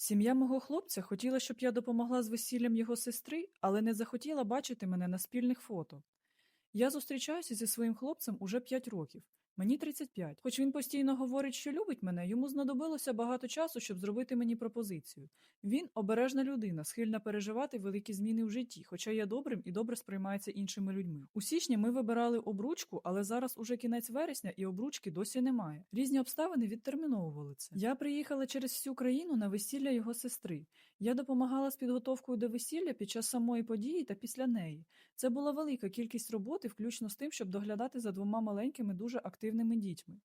Сім'я мого хлопця хотіла, щоб я допомогла з весіллям його сестри, але не захотіла бачити мене на спільних фото. Я зустрічаюся зі своїм хлопцем уже 5 років. Мені 35. Хоч він постійно говорить, що любить мене, йому знадобилося багато часу, щоб зробити мені пропозицію. Він обережна людина, схильна переживати великі зміни в житті, хоча є добрим і добре сприймається іншими людьми. У січні ми вибирали обручку, але зараз уже кінець вересня і обручки досі немає. Різні обставини відтерміновували це. Я приїхала через всю країну на весілля його сестри. Я допомагала з підготовкою до весілля під час самої події та після неї. Це була велика кількість роботи, включно з тим, щоб доглядати за двома маленькими дуже активними дітьми.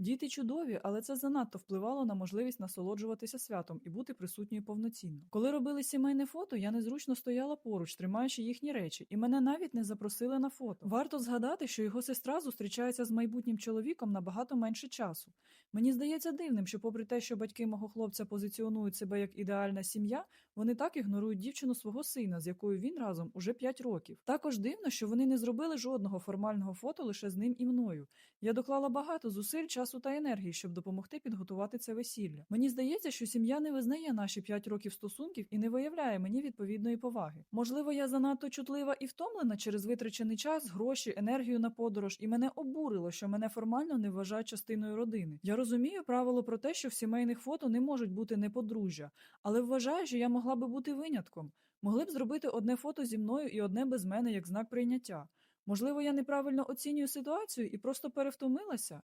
Діти чудові, але це занадто впливало на можливість насолоджуватися святом і бути присутньою повноцінно. Коли робили сімейне фото, я незручно стояла поруч, тримаючи їхні речі, і мене навіть не запросили на фото. Варто згадати, що його сестра зустрічається з майбутнім чоловіком набагато менше часу. Мені здається дивним, що, попри те, що батьки мого хлопця позиціонують себе як ідеальна сім'я, вони так ігнорують дівчину свого сина, з якою він разом уже 5 років. Також дивно, що вони не зробили жодного формального фото лише з ним і мною. Я доклала багато зусиль, часу та енергії, щоб допомогти підготувати це весілля. Мені здається, що сім'я не визнає наші 5 років стосунків і не виявляє мені відповідної поваги. Можливо, я занадто чутлива і втомлена через витрачений час, гроші, енергію на подорож, і мене обурило, що мене формально не вважають частиною родини. Я розумію правило про те, що в сімейних фото не можуть бути не подружжя, але вважаю, що я могла би бути винятком. Могли б зробити одне фото зі мною і одне без мене як знак прийняття. Можливо, я неправильно оцінюю ситуацію і просто перевтомилася.